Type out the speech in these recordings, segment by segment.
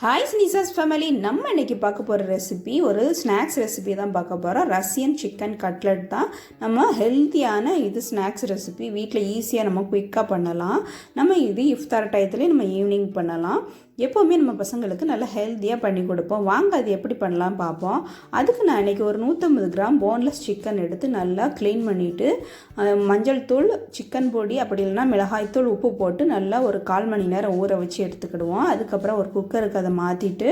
Hi sneezes family நம்ம இன்னைக்கு பார்க்க போகிற ரெசிபி ஒரு ஸ்நாக்ஸ் ரெசிபி தான் பார்க்க போகிறோம் ரஷ்யன் சிக்கன் கட்லட் தான். நம்ம ஹெல்த்தியான இது ஸ்நாக்ஸ் ரெசிபி வீட்டில் ஈஸியாக நம்ம குயிக்காக பண்ணலாம். நம்ம இது இஃப்தார் டயத்துலேயே நம்ம ஈவினிங் பண்ணலாம். எப்போவுமே நம்ம பசங்களுக்கு நல்லா ஹெல்த்தியாக பண்ணி கொடுப்போம். வாங்க அது எப்படி பண்ணலாம் பார்ப்போம். அதுக்கு நான் இன்றைக்கி ஒரு நூற்றம்பது கிராம் போன்லெஸ் சிக்கன் எடுத்து நல்லா க்ளீன் பண்ணிவிட்டு மஞ்சள் தூள் சிக்கன் பொடி அப்படி இல்லைன்னா மிளகாய்த்தூள் உப்பு போட்டு நல்லா ஒரு கால் மணி நேரம் ஊற வச்சு எடுத்துக்கிடுவோம். அதுக்கப்புறம் ஒரு குக்கருக்கு அதை மாற்றிட்டு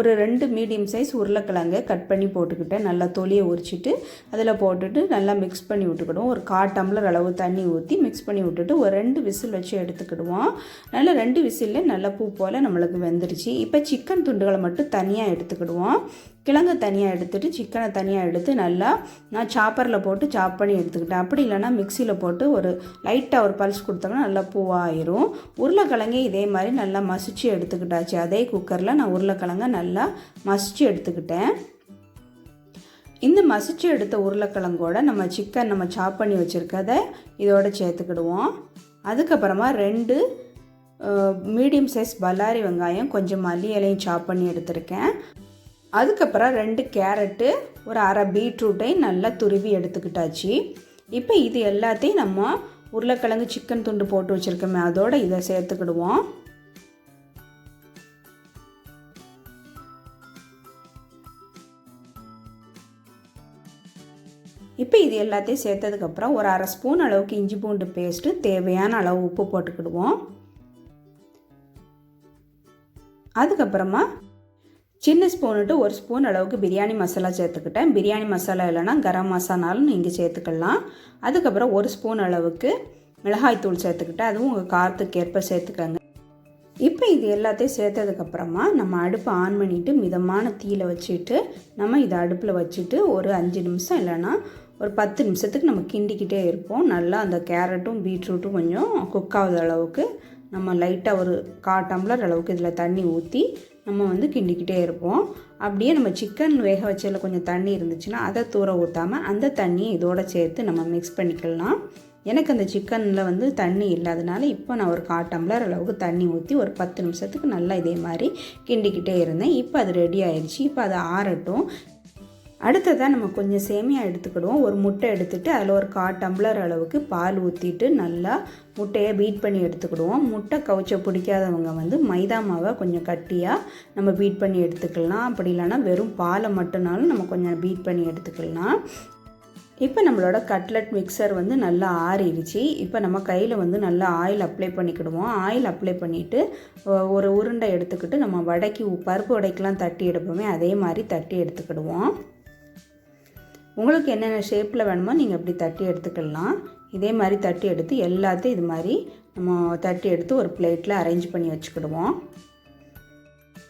ஒரு ரெண்டு மீடியம் சைஸ் உருளைக்கிழங்கு கட் பண்ணி போட்டுக்கிட்டேன் நல்லா தொலியை உரிச்சிட்டு அதில் போட்டுட்டு நல்லா மிக்ஸ் பண்ணி விட்டுக்கிடுவோம். ஒரு கால் டம்ளர் அளவு தண்ணி ஊற்றி மிக்ஸ் பண்ணி விட்டுட்டு ஒரு ரெண்டு விசில் வச்சு எடுத்துக்கிடுவோம். நல்லா ரெண்டு விசிலில் நல்லா பூ போல் நம்மளுக்கு வெந்துருச்சு இப்போ சிக்கன் துண்டுகளை மட்டும் தனியாக எடுத்துக்கிடுவோம். கிழங்கு தனியாக எடுத்துட்டு சிக்கனை தனியாக எடுத்து நல்லா நான் சாப்பரில் போட்டு சாப் பண்ணி எடுத்துக்கிட்டேன். அப்படி இல்லைன்னா மிக்சியில் போட்டு ஒரு லைட்டாக ஒரு பல்ஸ் கொடுத்தோம்னா நல்லா பூவாயிரும். உருளைக்கிழங்கே இதே மாதிரி நல்லா மசிச்சு எடுத்துக்கிட்டாச்சு. அதே குக்கரில் நான் உருளைக்கிழங்க நல்லா மசிச்சு எடுத்துக்கிட்டேன். இந்த மசிச்சு எடுத்த உருளைக்கிழங்கோட நம்ம சிக்கன் நம்ம சாப் பண்ணி வச்சுருக்கத இதோட சேர்த்துக்கிடுவோம். அதுக்கப்புறமா ரெண்டு மீடியம் சைஸ் பல்லாரி வெங்காயம் கொஞ்சம் மல்லி இலையும் சாப் பண்ணி எடுத்திருக்கேன். அதுக்கப்புறம் ரெண்டு கேரட்டு ஒரு அரை பீட்ரூட்டையும் நல்லா துருவி எடுத்துக்கிட்டாச்சு. இப்போ இது எல்லாத்தையும் நம்ம உருளைக்கிழங்கு சிக்கன் துண்டு போட்டு வச்சுருக்கோமே அதோட இதை சேர்த்துக்கிடுவோம். இப்போ இது எல்லாத்தையும் சேர்த்ததுக்கப்புறம் ஒரு அரை ஸ்பூன் அளவுக்கு இஞ்சி பூண்டு பேஸ்ட்டு தேவையான அளவு உப்பு போட்டுக்கிடுவோம். அதுக்கப்புறமா சின்ன ஸ்பூனுட்டு ஒரு ஸ்பூன் அளவுக்கு பிரியாணி மசாலா சேர்த்துக்கிட்டேன். பிரியாணி மசாலா இல்லைனா கரம் மசாலாலும் நீங்கள் சேர்த்துக்கலாம். அதுக்கப்புறம் ஒரு ஸ்பூன் அளவுக்கு மிளகாய்த்தூள் சேர்த்துக்கிட்டேன். அதுவும் உங்கள் காரத்துக்கு ஏற்ப சேர்த்துக்கங்க. இப்போ இது எல்லாத்தையும் சேர்த்ததுக்கப்புறமா நம்ம அடுப்பை ஆன் பண்ணிவிட்டு மிதமான தீயில் வச்சுட்டு நம்ம இதை அடுப்பில் வச்சுட்டு ஒரு அஞ்சு நிமிஷம் இல்லைன்னா ஒரு பத்து நிமிஷத்துக்கு நம்ம கிண்டிக்கிட்டே இருப்போம். நல்லா அந்த கேரட்டும் பீட்ரூட்டும் கொஞ்சம் குக் ஆகுது அளவுக்கு நம்ம லைட்டாக ஒரு கா டம்ளர் அளவுக்கு இதில் தண்ணி ஊற்றி நம்ம வந்து கிண்டிக்கிட்டே இருப்போம். அப்படியே நம்ம சிக்கன் வேக வச்சதில் கொஞ்சம் தண்ணி இருந்துச்சுன்னா அதை தூர ஊற்றாமல் அந்த தண்ணியை இதோடு சேர்த்து நம்ம மிக்ஸ் பண்ணிக்கலாம். எனக்கு அந்த சிக்கனில் வந்து தண்ணி இல்லாதனால இப்போ நான் ஒரு கால் டம்ளர் அளவுக்கு தண்ணி ஊற்றி ஒரு பத்து நிமிஷத்துக்கு நல்லா இதே மாதிரி கிண்டிக்கிட்டே இருந்தேன். இப்போ அது ரெடி ஆயிடுச்சு இப்போ அது ஆறட்டும். அடுத்ததாக நம்ம கொஞ்சம் சேமியா எடுத்துக்கிடுவோம். ஒரு முட்டை எடுத்துகிட்டு அதில் ஒரு கா டம்ளர் அளவுக்கு பால் ஊற்றிட்டு நல்லா முட்டையை பீட் பண்ணி எடுத்துக்கிடுவோம். முட்டை கவுச்ச பிடிக்காதவங்க வந்து மைதா மாவை கொஞ்சம் கட்டியாக நம்ம பீட் பண்ணி எடுத்துக்கலாம். அப்படி இல்லைன்னா வெறும் பாலை மட்டும்னாலும் நம்ம கொஞ்சம் பீட் பண்ணி எடுத்துக்கலாம். இப்போ நம்மளோட கட்லட் மிக்சர் வந்து நல்லா ஆறிடுச்சு. இப்போ நம்ம கையில் வந்து நல்லா ஆயில் அப்ளை பண்ணிக்கிடுவோம். ஆயில் அப்ளை பண்ணிவிட்டு ஒரு உருண்டை எடுத்துக்கிட்டு நம்ம வடைக்கு பருப்பு வடைக்கெலாம் தட்டி எடுப்போமே அதே மாதிரி தட்டி எடுத்துக்கிடுவோம். உங்களுக்கு என்னென்ன ஷேப்பில் வேணுமோ நீங்கள் அப்படி தட்டி எடுத்துக்கலாம். இதே மாதிரி தட்டி எடுத்து எல்லாத்தையும் இது மாதிரி நம்ம தட்டி எடுத்து ஒரு பிளேட்டில் அரேஞ்ச் பண்ணி வச்சுக்கிடுவோம்.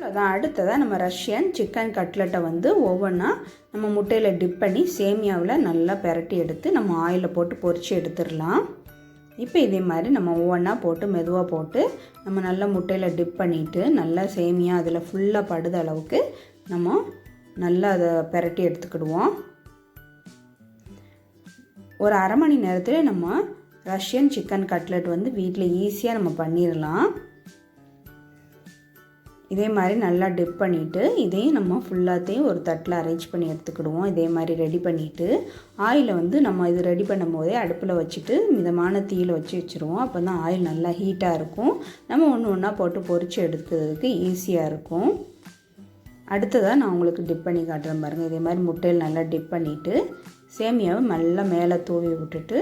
அதான் அடுத்ததாக நம்ம ரஷ்யன் சிக்கன் கட்லெட்டை வந்து ஒவ்வொன்றா நம்ம முட்டையில் டிப் பண்ணி சேமியாவில் நல்லா பெரட்டி எடுத்து நம்ம ஆயிலில் போட்டு பொறிச்சு எடுத்துடலாம். இப்போ இதே மாதிரி நம்ம ஒவ்வொன்றா போட்டு மெதுவாக போட்டு நம்ம நல்லா முட்டையில் டிப் பண்ணிவிட்டு நல்லா சேமியா அதில் ஃபுல்லாக படுத அளவுக்கு நம்ம நல்லா அதை பெரட்டி எடுத்துக்கிடுவோம். ஒரு அரை மணி நேரத்தில் நம்ம ரஷ்யன் சிக்கன் கட்லெட் வந்து வீட்டில் ஈஸியாக நம்ம பண்ணிடலாம் இதே மாதிரி நல்லா டிப் பண்ணிவிட்டு இதையும் நம்ம ஃபுல்லாத்தையும் ஒரு தட்டில் அரேஞ்ச் பண்ணி எடுத்துக்கிடுவோம். இதே மாதிரி ரெடி பண்ணிவிட்டு ஆயிலை வந்து நம்ம இது ரெடி பண்ணும் போதே அடுப்பில் வச்சுட்டு மிதமான தீயில் வச்சு வச்சுருவோம். அப்போ தான் ஆயில் நல்லா ஹீட்டாக இருக்கும். நம்ம ஒன்று ஒன்றா போட்டு பொரித்து எடுக்கிறதுக்கு ஈஸியாக இருக்கும். அடுத்ததாக நான் உங்களுக்கு டிப் பண்ணி காட்டுறேன் பாருங்கள் இதே மாதிரி முட்டையில் நல்லா டிப் பண்ணிவிட்டு சேமியாவை நல்லா மேலே தூவி விட்டுட்டு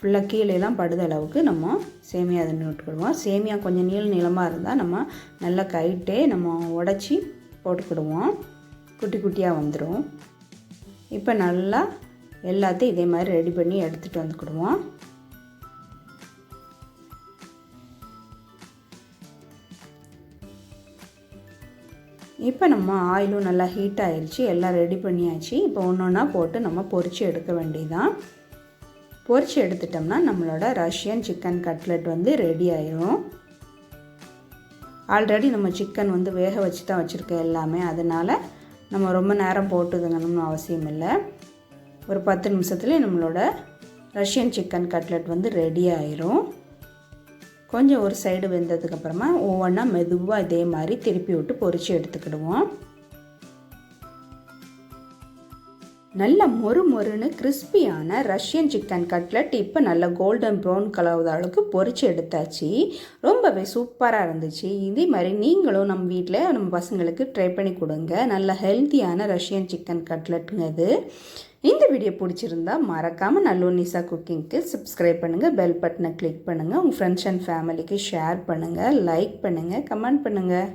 ஃபுல்லாக கீழேலாம் படுத அளவுக்கு நம்ம சேமியா அதை விட்டுக்கிடுவோம். சேமியா கொஞ்சம் நீள நீளமாக இருந்தால் நம்ம நல்லா கைட்டே நம்ம உடச்சி போட்டுக்கிடுவோம். குட்டி குட்டியாக வந்துடும் இப்போ நல்லா எல்லாத்தையும் இதே மாதிரி ரெடி பண்ணி எடுத்துகிட்டு வந்துக்கிடுவோம். இப்போ நம்ம ஆயிலும் நல்லா ஹீட் ஆயிடுச்சு எல்லாம் ரெடி பண்ணியாச்சு. இப்போ ஒன்று ஒன்றா போட்டு நம்ம பொரித்து எடுக்க வேண்டியதான் பொரித்து எடுத்துட்டோம்னா நம்மளோட ரஷ்யன் சிக்கன் கட்லெட் வந்து ரெடி ஆயிரும். ஆல்ரெடி நம்ம சிக்கன் வந்து வேக வச்சு தான் வச்சுருக்கோம் எல்லாமே. அதனால் நம்ம ரொம்ப நேரம் போட்டுதுங்கணும்னு அவசியம் இல்லை. ஒரு பத்து நிமிஷத்துலேயே நம்மளோட ரஷ்யன் சிக்கன் கட்லெட் வந்து ரெடி ஆயிரும். கொஞ்சம் ஒரு சைடு வெந்ததுக்கப்புறமா ஒவ்வொன்றா மெதுவாக இதே மாதிரி திருப்பி விட்டு பொரித்து எடுத்துக்கிடுவோம். நல்ல மொறு மொறுன்னு கிறிஸ்பியான ரஷ்யன் சிக்கன் கட்லட் இப்போ நல்ல கோல்டன் ப்ரௌன் கலர் அளவுக்கு பொரிச்சு எடுத்தாச்சு. ரொம்பவே சூப்பராக இருந்துச்சு. இதே மாதிரி நீங்களும் நம்ம வீட்டில் நம்ம பசங்களுக்கு ட்ரை பண்ணி கொடுங்க. நல்ல ஹெல்த்தியான ரஷ்யன் சிக்கன் கட்லட்டுங்க அது இந்த வீடியோ பிடிச்சிருந்தா மறக்காமல் நல்லூர் குக்கிங்க்கு சப்ஸ்கிரைப் பண்ணுங்கள் பெல் பட்டனை கிளிக் பண்ணுங்கள் உங்கள் ஃப்ரெண்ட்ஸ் அண்ட் ஃபேமிலிக்கு ஷேர் பண்ணுங்கள் லைக் பண்ணுங்கள் கமெண்ட் பண்ணுங்கள்